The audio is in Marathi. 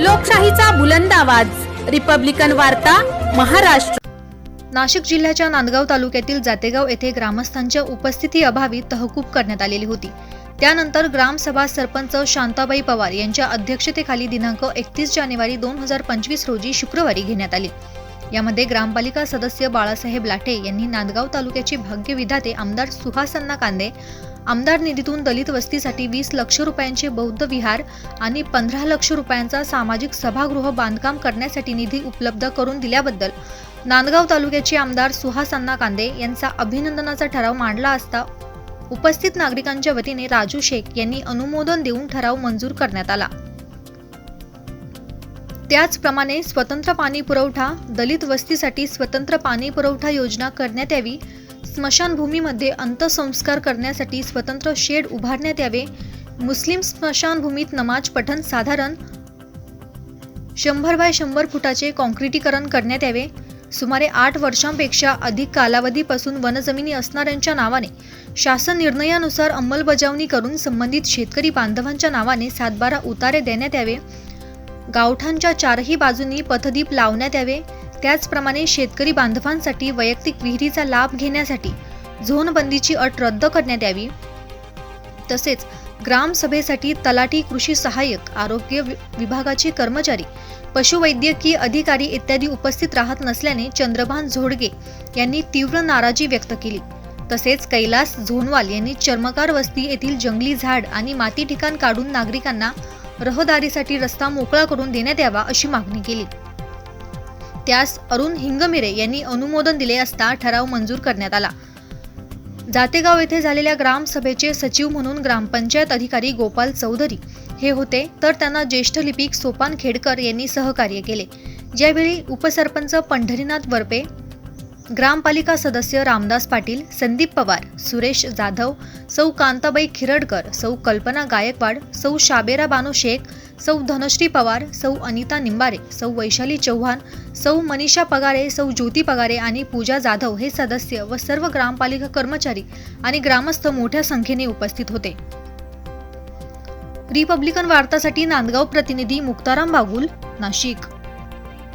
लोकशाहीचा बुलंद आवाज. रिपब्लिकन वार्ता महाराष्ट्र. नाशिक जिल्ह्याच्या नांदगाव तालुक्यातील जातेगाव येथे ग्रामस्थांच्या उपस्थिती अभावी तहकूब करण्यात आलेली होती. त्यानंतर ग्रामसभा सरपंच शांताबाई पवार यांच्या अध्यक्षतेखाली दिनांक एकतीस जानेवारी दोन हजार पंचवीस रोजी शुक्रवारी घेण्यात आली. यामध्ये ग्रामपालिका सदस्य बाळासाहेब लाठे यांनी नांदगाव तालुक्याचे भाग्यविधाते आमदार सुहासन्ना कांदे आमदार निधीतून दलित वस्तीसाठी वीस लक्ष रुपयांचे बौद्ध विहार आणि पंधरा लक्ष रुपयांचा सामाजिक सभागृह बांधकाम करण्यासाठी निधी उपलब्ध करून दिल्याबद्दल नांदगाव तालुक्याचे आमदार सुहास अण्णा कांदे यांचा अभिनंदनाचा ठराव मांडला असता उपस्थित नागरिकांच्या वतीने राजू शेख यांनी अनुमोदन देऊन ठराव मंजूर करण्यात आला. त्याचप्रमाणे स्वतंत्र पाणी पुरवठा दलित वस्तीसाठी स्वतंत्र पाणी पुरवठा योजना करण्यात यावी स्मशानभूमीमध्ये अंत्यसंस्कार करण्यासाठी स्वतंत्र शेड उभारण्यात यावे. मुस्लिम स्मशानभूमीत नमाज पठण साधारण शंभर बाय शंभर फुटाचे कॉन्क्रिटीकरण करण्यात यावे. सुमारे आठ वर्षांपेक्षा अधिक कालावधीपासून वनजमिनी असणाऱ्यांच्या नावाने शासन निर्णयानुसार अंमलबजावणी करून संबंधित शेतकरी बांधवांच्या नावाने सातबारा उतारे देण्यात यावे. गावठांच्या चारही बाजूंनी पथदीप लावण्यात यावे. त्याचप्रमाणे शेतकरी बांधवांसाठी वैयक्तिक विहिरीचा लाभ घेण्यासाठी झोनबंदीची अट रद्द करण्यात यावी. तसेच ग्रामसभेसाठी तलाठी कृषी सहाय्यक आरोग्य वि- विभागाचे कर्मचारी पशुवैद्यकीय अधिकारी इत्यादी उपस्थित राहत नसल्याने चंद्रभान झोडगे यांनी तीव्र नाराजी व्यक्त केली. तसेच कैलास झोनवाल यांनी चर्मकार वस्ती येथील जंगली झाड आणि माती ठिकाण काढून नागरिकांना रहदारीसाठी रस्ता मोकळा करून देण्यात यावा अशी मागणी केली. त्यास अरुण हिंगमिरे यांनी अनुमोदन दिले असता ठराव मंजूर करण्यात आला. जातेगाव येथे झालेल्या ग्रामसभेचे सचिव म्हणून ग्रामपंचायत अधिकारी गोपाल चौधरी हे होते तर त्यांना ज्येष्ठ लिपिक सोपान खेडकर यांनी सहकार्य केले. ज्यावेळी उपसरपंच पंढरीनाथ वरपे ग्रामपालिका सदस्य रामदास पाटील संदीप पवार सुरेश जाधव सौ कांताबाई खिरडकर सौ कल्पना गायकवाड सौ शाबेरा बानो शेख सौ धनश्री पवार सौ अनिता निंबारे सौ वैशाली चव्हाण सौ मनीषा पगारे सौ ज्योती पगारे आणि पूजा जाधव हे सदस्य व सर्व ग्रामपालिका कर्मचारी आणि ग्रामस्थ मोठ्या संख्येने उपस्थित होते. रिपब्लिकन वार्तासाठी नांदगाव प्रतिनिधी मुक्ताराम बागुल नाशिक.